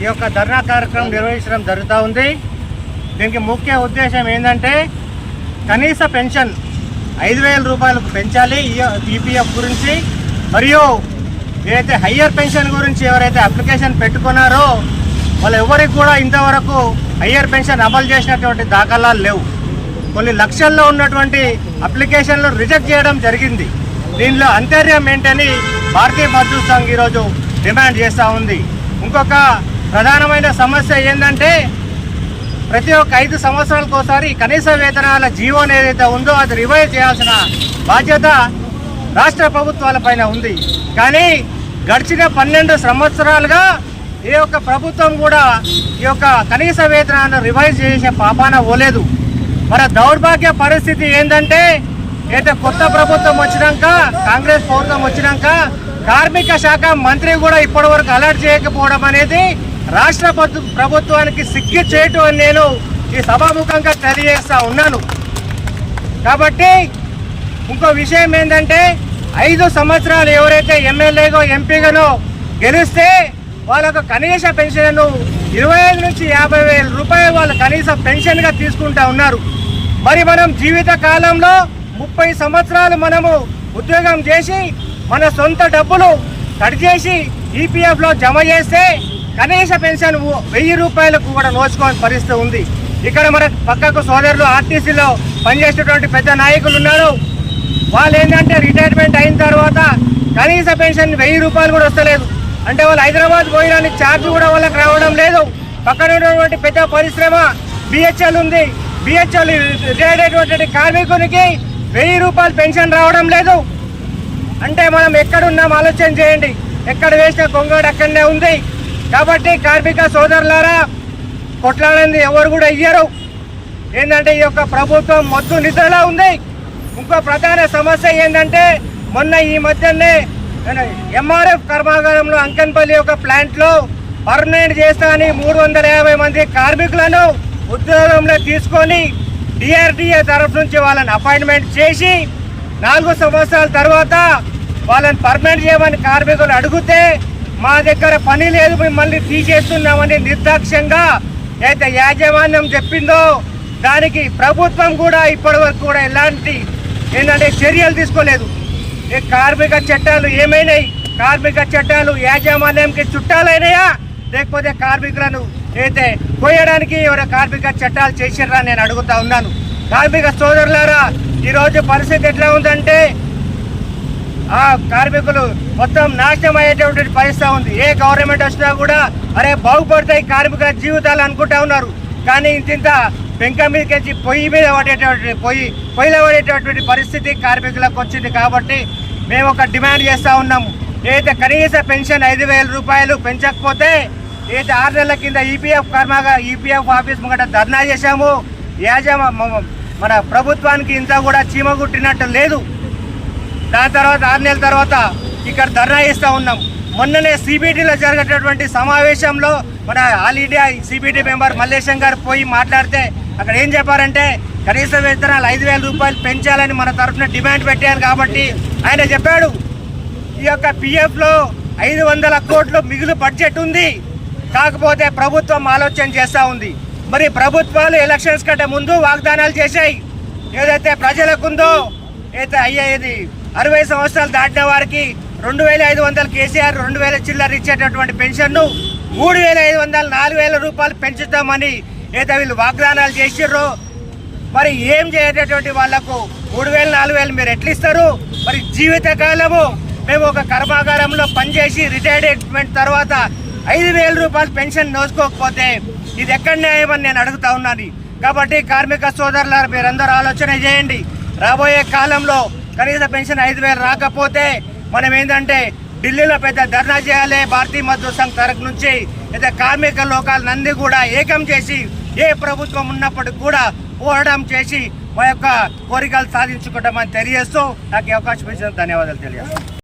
ఈ యొక్క ధర్నా కార్యక్రమం నిర్వహించడం జరుగుతూ ఉంది. దీనికి ముఖ్య ఉద్దేశం ఏంటంటే కనీస పెన్షన్ ఐదు వేల రూపాయలకు పెంచాలి ఈపీఎఫ్ గురించి. మరియు ఏదైతే హయ్యర్ పెన్షన్ గురించి ఎవరైతే అప్లికేషన్ పెట్టుకున్నారో వాళ్ళు ఎవరికి కూడా ఇంతవరకు హయ్యర్ పెన్షన్ అమలు చేసినటువంటి దాఖలాలు లేవు. కొన్ని లక్షల్లో ఉన్నటువంటి అప్లికేషన్లు రిజెక్ట్ చేయడం జరిగింది. దీనిలో అంతర్యం ఏంటని భారతీయ మజ్దూర్ సంఘ్ ఈరోజు డిమాండ్ చేస్తూ ఉంది. ఇంకొక ప్రధానమైన సమస్య ఏంటంటే ప్రతి ఒక్క ఐదు సంవత్సరాలకు ఒకసారి కనీస వేతనాల జీవో ఏదైతే ఉందో అది రివైజ్ చేయాల్సిన బాధ్యత రాష్ట్ర ప్రభుత్వాల పైన ఉంది. కానీ గడిచిన పన్నెండు సంవత్సరాలుగా ఈ యొక్క ప్రభుత్వం కూడా ఈ యొక్క కనీస వేతనాన్ని రివైజ్ చేసే పాపాన పోలేదు. మన దౌర్భాగ్య పరిస్థితి ఏంటంటే అయితే కొత్త ప్రభుత్వం వచ్చినాక కాంగ్రెస్ ప్రభుత్వం వచ్చినాక కార్మిక శాఖ మంత్రి కూడా ఇప్పటి వరకు అలర్ట్ చేయకపోవడం అనేది రాష్ట్ర ప్రభుత్వానికి సిగ్గు చేయటం అని నేను ఈ సభాముఖంగా తెలియజేస్తా ఉన్నాను. కాబట్టి ఇంకో విషయం ఏంటంటే ఐదు సంవత్సరాలు ఎవరైతే ఎమ్మెల్యేగో ఎంపీగానో గెలిస్తే వాళ్ళకు కనీస పెన్షన్ ఇరవై ఐదు నుంచి యాభై వేల రూపాయలు వాళ్ళు కనీస పెన్షన్గా తీసుకుంటా ఉన్నారు. మరి మనం జీవిత కాలంలో ముప్పై సంవత్సరాలు మనము ఉద్యోగం చేసి మన సొంత డబ్బులు కట్ చేసి ఈపీఎఫ్లో జమ చేస్తే కనీస పెన్షన్ వెయ్యి రూపాయలకు కూడా నోచుకోని పరిస్థితి ఉంది. ఇక్కడ మన పక్కకు సోదరులు ఆర్టీసీలో పనిచేసేటువంటి పెద్ద నాయకులు ఉన్నారు. వాళ్ళు ఏంటంటే రిటైర్మెంట్ అయిన తర్వాత కనీస పెన్షన్ వెయ్యి రూపాయలు కూడా వస్తలేదు. అంటే వాళ్ళు హైదరాబాద్ పోయడానికి ఛార్జ్ కూడా వాళ్ళకి రావడం లేదు. పక్కన ఉన్నటువంటి పెద్ద పరిశ్రమ బిహెచ్ఎల్ ఉంది. బిహెచ్ఎల్ రిటైర్డ్ అయినటువంటి కార్మికునికి వెయ్యి రూపాయలు పెన్షన్ రావడం లేదు. అంటే మనం ఎక్కడున్నాం ఆలోచన చేయండి. ఎక్కడ వేసిన కొంగడు అక్కడనే ఉంది. కాబట్టి కార్మిక సోదరులారా కొట్లాడింది ఎవరు కూడా ఇయ్యరు. ఏంటంటే ఈ యొక్క ప్రభుత్వం మొత్తం నిద్రలో ఉంది. ఇంకో ప్రధాన సమస్య ఏంటంటే మొన్న ఈ మధ్యనే ఎంఆర్ఎఫ్ కర్మాగారంలో అంకన్పల్లి యొక్క ప్లాంట్లో పర్మనెంట్ చేస్తా అని మూడు వందల యాభై మంది కార్మికులను ఉద్యోగంలో తీసుకొని డిఆర్డిఏ తరఫు నుంచి వాళ్ళని అపాయింట్మెంట్ చేసి నాలుగు సంవత్సరాల తర్వాత వాళ్ళని పర్మనెంట్ చేయమని కార్మికులు అడిగితే మా దగ్గర పని లేదు మిమ్మల్ని తీసేస్తున్నామని నిర్దాక్ష్యంగా అయితే యాజమాన్యం చెప్పిందో దానికి ప్రభుత్వం కూడా ఇప్పటి వరకు కూడా ఎలాంటి ఏంటంటే చర్యలు తీసుకోలేదు. ఈ కార్మిక చట్టాలు ఏమైనాయి? కార్మిక చట్టాలు యాజమాన్యంకి చుట్టాలైనాయా? లేకపోతే కార్మికులను అయితే పోయడానికి ఎవరో కార్మిక చట్టాలు చేసిర్రా నేను అడుగుతా ఉన్నాను. కార్మిక సోదరులారా ఈరోజు పరిస్థితి ఎట్లా ఉందంటే ఆ కార్మికులు మొత్తం నాశనం అయ్యేటటువంటి పరిస్థితి ఉంది. ఏ గవర్నమెంట్ వచ్చినా కూడా అరే బాగుపడతాయి కార్మికుల జీవితాలు అనుకుంటా ఉన్నారు. కానీ ఇంత పెంక మీదకి పొయ్యి మీద పడేటటువంటి పొయ్యి పొయ్యిలో పడేటటువంటి పరిస్థితి కార్మికులకు వచ్చింది కాబట్టి మేము ఒక డిమాండ్ చేస్తూ ఉన్నాము. ఏదైతే కనీస పెన్షన్ ఐదు వేల రూపాయలు పెంచకపోతే ఏదైతే ఆరు నెలల కింద ఈపీఎఫ్ కర్మగా ఈపీఎఫ్ ఆఫీస్ ముంగట ధర్నా చేశాము యాజమా మన ప్రభుత్వానికి ఇంత కూడా చీమ కుట్టినట్టు లేదు. దాని తర్వాత ఆరు నెలల తర్వాత ఇక్కడ ధర్నా ఇస్తూ ఉన్నాం. మొన్ననే సిబిటీలో జరిగేటటువంటి సమావేశంలో మన all India CBT member Mallesham garu పోయి మాట్లాడితే అక్కడ ఏం చెప్పారంటే కనీస వేతనాలు ఐదు వేల రూపాయలు పెంచాలని మన తరఫున డిమాండ్ పెట్టారు కాబట్టి ఆయన చెప్పాడు ఈ యొక్క పిఎఫ్లో ఐదు వందల కోట్లు మిగులు బడ్జెట్ ఉంది కాకపోతే ప్రభుత్వం ఆలోచన చేస్తూ ఉంది. మరి ప్రభుత్వాలు ఎలక్షన్స్ కంటే ముందు వాగ్దానాలు చేశాయి. ఏదైతే ప్రజలకుందో అయితే అయ్యేది అరవై సంవత్సరాలు దాటిన వారికి రెండు వేల ఐదు వందలు కేసీఆర్ రెండు వేల చిల్లర ఇచ్చేటటువంటి పెన్షన్ను మూడు వేల ఐదు వందలు నాలుగు వేల రూపాయలు పెంచుతామని ఏదైతే వీళ్ళు వాగ్దానాలు చేసిర్రో. మరి ఏం చేయటటువంటి వాళ్ళకు మూడు వేలు నాలుగు వేలు మీరు ఎట్లా ఇస్తారు మరి జీవితకాలము మేము ఒక కర్మాగారంలో పనిచేసి రిటైర్మెంట్ తర్వాత ఐదు వేల రూపాయలు పెన్షన్ నోసుకోకపోతే ఇది ఎక్కడ న్యాయమని నేను అడుగుతా ఉన్నాను. కాబట్టి కార్మిక సోదరుల మీరందరూ ఆలోచన చేయండి. రాబోయే కాలంలో కనీస పెన్షన్ ఐదు వేలు రాకపోతే మనం ఏంటంటే ఢిల్లీలో పెద్ద ధర్నా చేయాలి. భారతీయ మజ్దూర్ సంఘ్ తరఫు నుంచి అయితే కార్మిక లోకాలనంది కూడా ఏకం చేసి ఏ ప్రభుత్వం ఉన్నప్పటికి కూడా పోరాటం చేసి మా యొక్క కోరికలు సాధించుకుంటామని తెలియజేస్తూ నాకు అవకాశం ఇచ్చిన ధన్యవాదాలు తెలియజేస్తాను